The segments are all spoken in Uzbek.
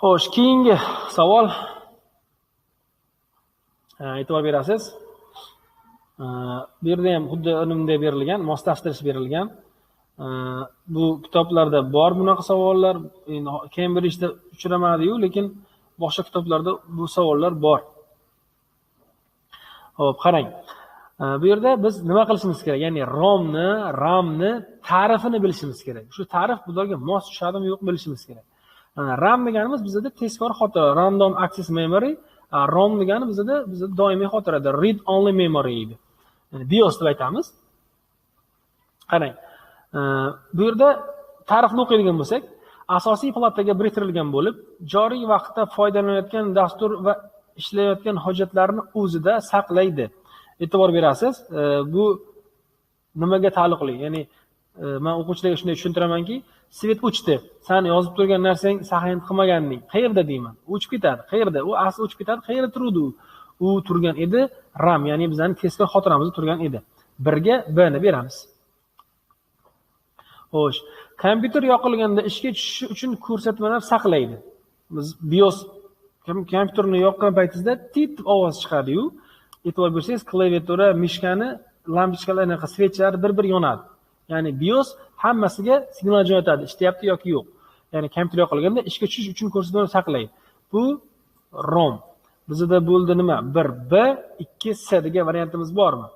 Xo'sh, keyingi savol e'tibor berasiz. Bu yerda ham xuddi unumday berilgan, moslashtirish berilgan. Bu kitoblarda bor bunaqa savollar. Endi Cambridge'da uchramadi-yu, lekin boshqa kitoblarda bu savollar bor. Xo'p, qarang. Bu yerda biz nima qilishimiz kerak? Ya'ni ROMni, RAMni ta'rifini bilishimiz kerak. Shu ta'rif bularga mos tushadimi yo'q bilishimiz kerak. RAM deganimiz bizada tezkor xotira, random access memory. ROM degani bizada bizada doimiy xotirada, read only memory edi. Ya'ni BIOS deb aytamiz. Qarang. E, bu yerda ta'rifni o'qiydigan bo'lsak, asosiy plataga biriktirilgan bo'lib, joriy vaqtda foydalanayotgan dastur va ishlayotgan hujjatlarni o'zida saqlaydi. E'tibor berasiz, e, bu nimaga taalluqli? Ya'ni Э, men o'quvchilarga shunday tushuntiramanki, svet uchdi san yozib turgan narsang saqlanib qilmaganding Qayerda deyman? O'chib ketadi. Qayerda? U asli o'chib ketadi. Qayerda turadi u? U turgan edi RAM, ya'ni bizning tezkor xotiramizda turgan edi. 1 ga B beramiz. Xo'sh, kompyuter yoqilganda ishga tushishi uchun ko'rsatmalar saqlaydi. Biz BIOS kompyuterni yoqqan paytingizda tit ovoz chiqadi-yu, e'tibor bersangiz, klaviatura, mishkani, lampochkalar, anaqa svechlar bir-bir yonadi. Ya'ni BIOS hammasiga signal jo'natadi, ishlayapti yoki yo'q. Ya'ni kompyuter yoqilganda ishga tushish uchun ko'rsatmani saqlaydi. Bu ROM. Bizda bo'ldi nima? 1B, 2C degan variantimiz bormi?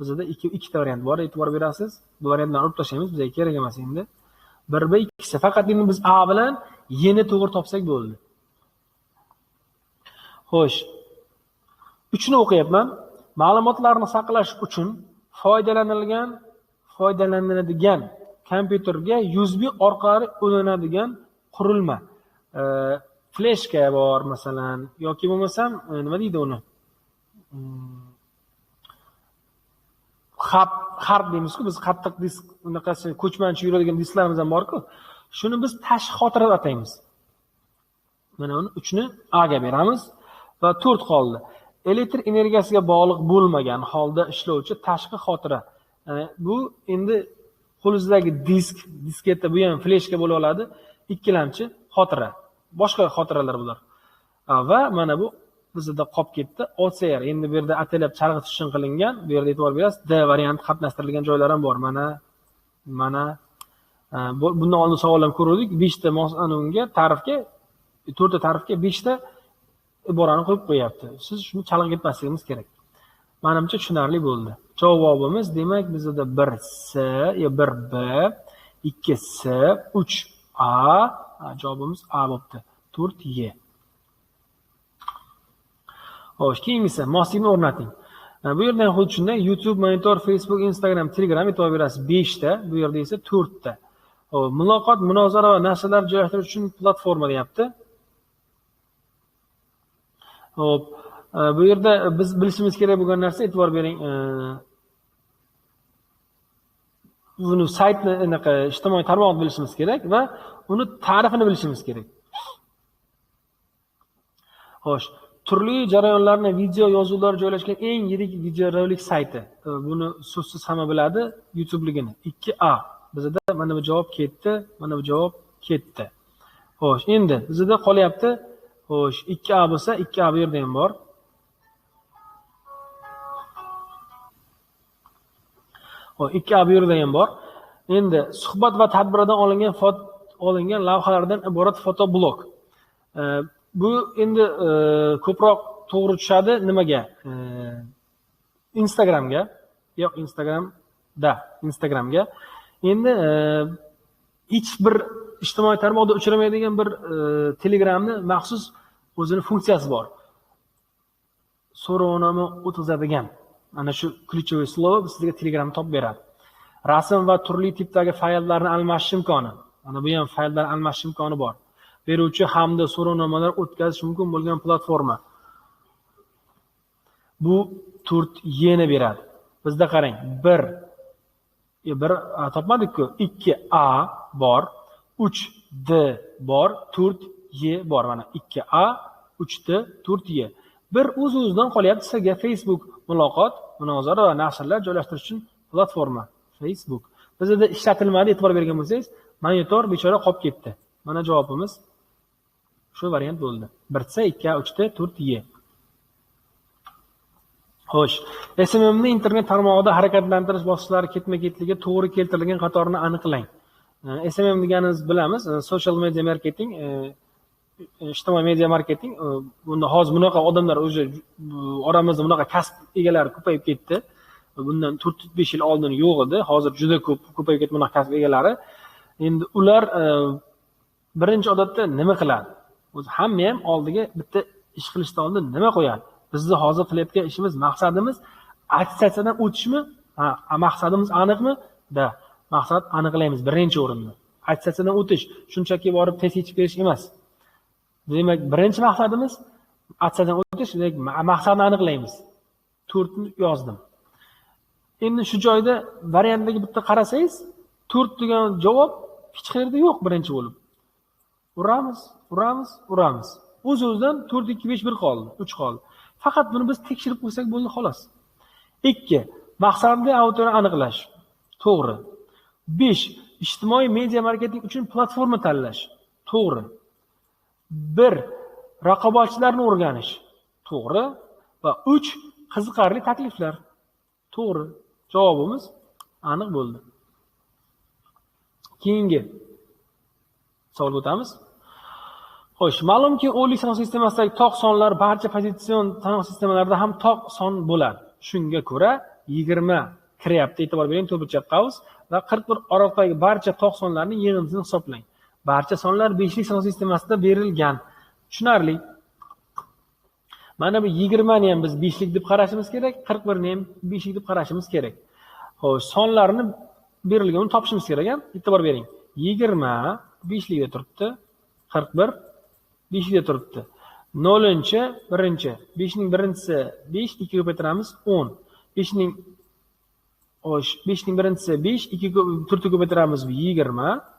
Bizda 2 ikkita variant bor, e'tibor berasiz. Bu variantlarni olib tashlaymiz, bizga kerak emas endi. 1B, 2C. Faqat biz A bilan yeni to'g'ri topsak bo'ldi. Xo'sh. 3 ni o'qiyapman. Ma'lumotlarni saqlash uchun foydalanilgan foydalaniladigan kompyuterga USB orqali ulanadigan qurilma. Fleshka bor masalan yoki bo'lmasam e, nima deydi uni? Hmm, hard hard deymiz-ku, biz qattiq disk unaqasi ko'chmanchi yuradigan disklarimiz ham bor-ku. Shuni biz tashqi xotira deb ataymiz. Mana uni 3 ni A ga beramiz va 4 qoldi. Elektr energiyasiga bog'liq bo'lmagan holda ishlovchi tashqi xotira. Bu endi qo'lingizdagi disk, disketta bu ham fleshka bo'la oladi, ikkilamchi xotira. Boshqa xotiralar bular. Va mana bu bizda qolib ketdi. OCR endi bu yerda ataylab chalg'itish uchun qilingan. Bu yerda e'tibor berasiz, D varianti qatnashtirilgan joylar ham bor. Mana mana bundan oldin savollar ham beshta 5 ta unga ta'rifga 4 ta ta'rifga 5 ta iborani qo'yib qo'yapti. Siz shuni chalg'ib ketmasligimiz kerak. Menimcha tushunarli bo'ldi. Javobimiz demak bizda 1C, yo 1B, 2C, 3A, javobimiz A bo'pti. 4Y. Xo'sh, keyingisi moslikni o'rnating. Bu yerda ham xuddi shunday YouTube, Monitor, Facebook, Instagram, Telegram e'tibor berasiz 5 ta, bu yerda esa 4 ta. Xo'p, muloqot, munozara va narsalar joylashtirish uchun platforma deyapti. Xo'p, bu yerda e, biz bilishimiz kerak bo'lgan narsa e'tibor bering. E, buni saytni anaqa ijtimoiy tarmoqni bilishimiz kerak va uni ta'rifini bilishimiz kerak. Xo'sh, turli jarayonlarni video yozuvlar joylashgan eng yirik videorolik sayti. E, buni so'zsiz hamma biladi, YouTube'ligini. 2A. Bizda mana bu javob ketdi, mana bu javob ketdi. Xo'sh, endi bizda qolyapti. Xo'sh, 2A bo'lsa, 2A bu yerda ham bor. Xo'p, 2A ham bor. Endi suhbat va tadbirdan olingan olingan lavhalardan iborat fotoblog. Bu endi e, ko'proq to'g'ri tushadi nimaga? Instagramga. Yo'q, Instagramda, Instagramga. Endi e, hech bir ijtimoiy tarmoqda uchramaydigan bir e, Telegramni maxsus o'zini funksiyasi bor. So'rovnoma o'tkazadigan. Mana shu ключевой слово sizga Telegramni topib beradi. Rasm va turli tipdagi fayllarni almashish imkoni. Mana bu ham fayllar almashish imkoni bor. Beruvchi hamda so'rovnomalar o'tkazish mumkin bo'lgan platforma. Bu 4Y ni beradi. Bizda qarang, 1 1 e, topmadik-ku, 2A bor, 3D bor, 4Y bor. Mana 2A, 3D, 4Y. Bir o'z-o'zidan qolyapti sizga Facebook muloqot, munozara va nashrlar joylashtirish uchun platforma Facebook. Bizda ishlatilmadi, e'tibor bergan bo'lsangiz, monitor bechora qolib ketdi. Mana javobimiz Shu variant bo'ldi. 1C, 2A, 3D, 4Y. Xo'sh, SMMni internet tarmog'ida harakatlantirish bosqichlari ketma-ketligi to'g'ri keltirilgan qatorini aniqlang. SMM deganimiz bilamiz, e, social media marketing, e, Э, ijtimoiy media marketing. Э, bunda hozir bunaqa odamlar o'zi oramizda bunaqa kasb egalari ko'payib ketdi. Bundan 4-5 yil oldin yo'q edi. Hozir juda ko'p ko'payib ketdi bunaqa kasb egalari. Endi ular e, birinchi odatda nima qiladi? O'zi hamma ham oldiga bitta ish qilishdan oldin nima qo'yadi? Bizni hozir qilayotgan ishimiz, maqsadimiz attestatsiyadan o'tishmi? Ha, maqsadimiz aniqmi? Da, maqsad aniqlaymiz birinchi o'rinda. Attestatsiyadan o'tish shunchaki borib test yechib berish emas. Demak, birinchi maqsadimiz atsadan o'tish, demak maqsadni aniqlaymiz. 4 ni yozdim. Endi shu joyda variantdagi bitta qarasangiz, 4 degan javob hech qayerda yo'q birinchi bo'lib. Uramiz, uramiz, uramiz. O'z-o'zidan 4 2 5 1 qoldi, 3 qoldi. Faqat buni biz tekshirib qo'ysak bo'ldi xolos. 2. maqsadni auditoriyani aniqlash. To'g'ri. 5. Ijtimoiy media marketing uchun platforma tanlash. To'g'ri. Bir Raqobatchilarni o'rganish. To'g'ri. Va 3. Qiziqarli takliflar. To'g'ri. Javobimiz aniq bo'ldi. Keyingi savolga o'tamiz. Xo'sh, ma'lumki, o'lik sanoq sistemasidagi toq sonlar barcha pozitsion sanoq sistemalarida ham toq son bo'ladi. Shunga ko'ra 20 kiryapti, e'tibor bering, to'rtburchak qavs va 41 oraliqdagi barcha toq sonlarning yig'indisini hisoblang. Barcha sonlar 5 lik sanoq sistemasida berilgan. Tushunarli. Mana bu 20 ni ham biz 5 lik deb qarashimiz kerak, 41 ni ham 5 lik deb qarashimiz kerak. Xo'sh, sonlarni berilganini topishimiz kerak ham. E'tibor bering. 20 5 likda turibdi. 41 5 likda turibdi. 0-chi, 1-chi. 5 ning birinchisi 5, 2 ko'paytiramiz 10. 5 ning Xo'sh, 5 ning birinchisi 5, 2 4 ko'paytiramiz 20.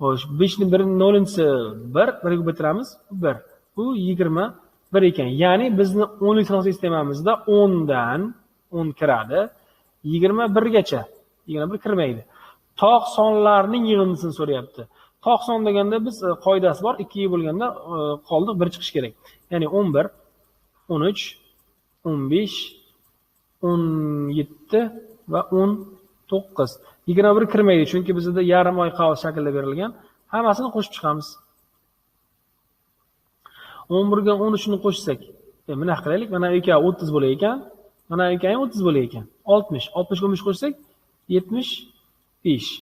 Xo'sh, 5 ning 0-chi 1, 1 ko'paytiramiz 1. Bu 21 ekan. Ya'ni bizni 10 lik sanoq sistemamizda 10 dan 10 kiradi. 21 gacha. 21 kirmaydi. Tog' sonlarning yig'indisini so'rayapti. Tog' son deganda biz e, qoidasi bor. 2 bo'lganda e, qoldiq 1 chiqish kerak. Ya'ni 11, 13, 15, 17 va 19. 21 kirmaydi, chunki bizda yarim oy qavs shaklida berilgan. Hammasini qo'shib chiqamiz. 11 ga 13 ni qo'shsak, e, mana qilaylik. Mana uka o'ttiz 30 bo'lar ekan. Mana uka ham 30 bo'lar ekan. 60. 60 ga 13 qo'shsak 75.